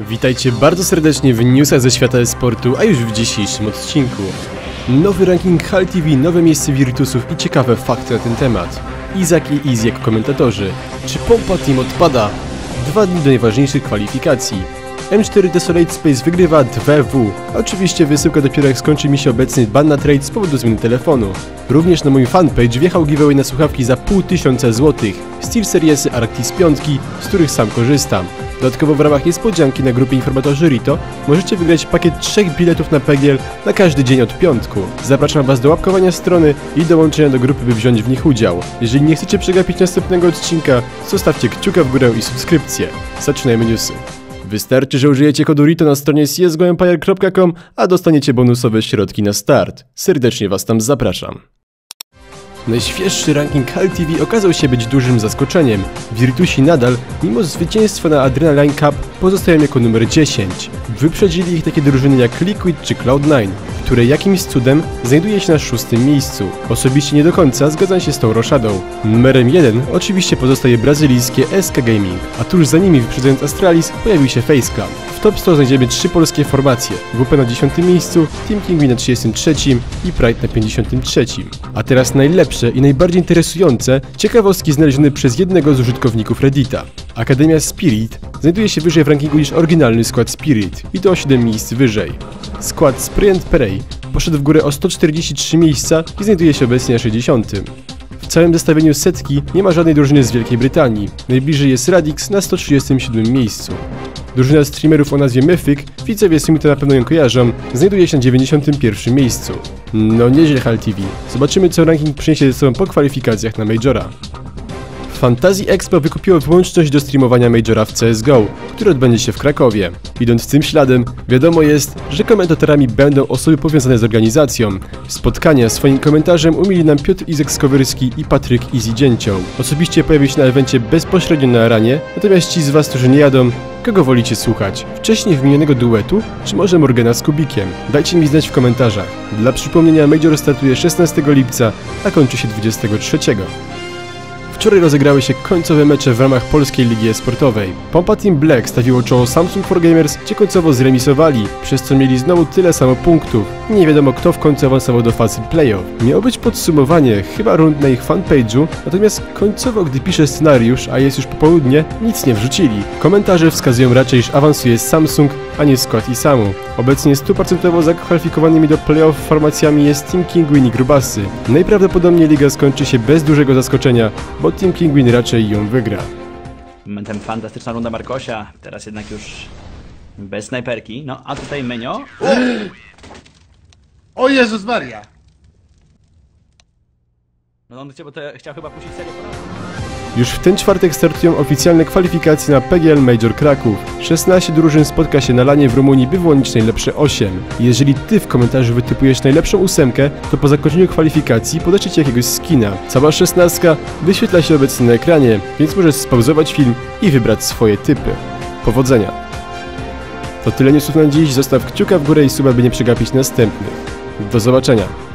Witajcie bardzo serdecznie w newsach ze świata e-sportu, a już w dzisiejszym odcinku. Nowy ranking Hal TV, nowe miejsce Virtusów i ciekawe fakty na ten temat. Izak i Easy jako komentatorzy. Czy pompa team odpada? Dwa dni do najważniejszych kwalifikacji. M4 Desolate Space wygrywa 2W. Oczywiście wysyłka dopiero jak skończy mi się obecny ban na trade z powodu zmiany telefonu. Również na mój fanpage wjechał giveaway na słuchawki za pół tysiąca złotych. Steel Seriesy Arctis 5, z których sam korzystam. Dodatkowo w ramach niespodzianki na grupie informatorzy Rito możecie wygrać pakiet trzech biletów na PGL na każdy dzień od piątku. Zapraszam Was do łapkowania strony i dołączenia do grupy, by wziąć w nich udział. Jeżeli nie chcecie przegapić następnego odcinka, zostawcie kciuka w górę i subskrypcję. Zaczynajmy newsy. Wystarczy, że użyjecie kodu RITO na stronie csgoempire.com, a dostaniecie bonusowe środki na start. Serdecznie Was tam zapraszam. Najświeższy ranking Hal TV okazał się być dużym zaskoczeniem. Virtusi nadal, mimo zwycięstwa na Adrenaline Cup, pozostają jako numer 10. Wyprzedzili ich takie drużyny jak Liquid czy Cloud9, które jakimś cudem znajduje się na szóstym miejscu. Osobiście nie do końca zgadzam się z tą roszadą. Numerem 1 oczywiście pozostaje brazylijskie SK Gaming, a tuż za nimi wyprzedzając Astralis pojawił się Face Clan. W top 100 znajdziemy trzy polskie formacje, WP na 10 miejscu, Team King na 33 i Pride na 53. A teraz najlepsze i najbardziej interesujące ciekawostki znalezione przez jednego z użytkowników Reddita. Akademia Spirit znajduje się wyżej w rankingu niż oryginalny skład Spirit i to o 7 miejsc wyżej. Skład Sprint Perey poszedł w górę o 143 miejsca i znajduje się obecnie na 60. W całym zestawieniu setki nie ma żadnej drużyny z Wielkiej Brytanii. Najbliżej jest Radix na 137 miejscu. Drużyna streamerów o nazwie Mythic, widzowie Simi to na pewno ją kojarzą, znajduje się na 91 miejscu. No nieźle Hal TV. Zobaczymy co ranking przyniesie ze sobą po kwalifikacjach na Majora. Fantasy Expo wykupiło wyłączność do streamowania Majora w CSGO, który odbędzie się w Krakowie. Idąc tym śladem, wiadomo jest, że komentatorami będą osoby powiązane z organizacją. Spotkania swoim komentarzem umili nam Piotr Izek Skowyrski i Patryk Easy Dzięcioł. Osobiście pojawił się na evencie bezpośrednio na aranie, natomiast ci z was, którzy nie jadą, kogo wolicie słuchać? Wcześniej wymienionego duetu, czy może Morgana z Kubikiem? Dajcie mi znać w komentarzach. Dla przypomnienia Major startuje 16 lipca, a kończy się 23. Wczoraj rozegrały się końcowe mecze w ramach Polskiej Ligi Esportowej. Pompa Team Black stawiło czoło Samsung for Gamers, gdzie końcowo zremisowali, przez co mieli znowu tyle samo punktów. Nie wiadomo kto w końcu awansował do fazy playoff. Miało być podsumowanie, chyba rund na ich fanpage'u, natomiast końcowo gdy piszę scenariusz, a jest już popołudnie, nic nie wrzucili. Komentarze wskazują raczej, iż awansuje Samsung, a nie skład i samu. Obecnie stuprocentowo zakwalifikowanymi do playoff formacjami jest Team Kingwin i Grubasy. Najprawdopodobniej liga skończy się bez dużego zaskoczenia, bo Team Kingwin raczej ją wygra. Momentem fantastyczna runda Markosia, teraz jednak już bez snajperki. No, a tutaj Menio. O Jezus Maria! No on chciał, to chciał chyba puścić serię porażek. Już w ten czwartek startują oficjalne kwalifikacje na PGL Major Kraków. 16 drużyn spotka się na lanie w Rumunii, by wyłonić najlepsze 8. Jeżeli ty w komentarzu wytypujesz najlepszą ósemkę, to po zakończeniu kwalifikacji podacie ci jakiegoś skina. Cała szesnastka wyświetla się obecnie na ekranie, więc możesz spauzować film i wybrać swoje typy. Powodzenia! To tyle newsów na dziś, zostaw kciuka w górę i suba, by nie przegapić następnych. Do zobaczenia!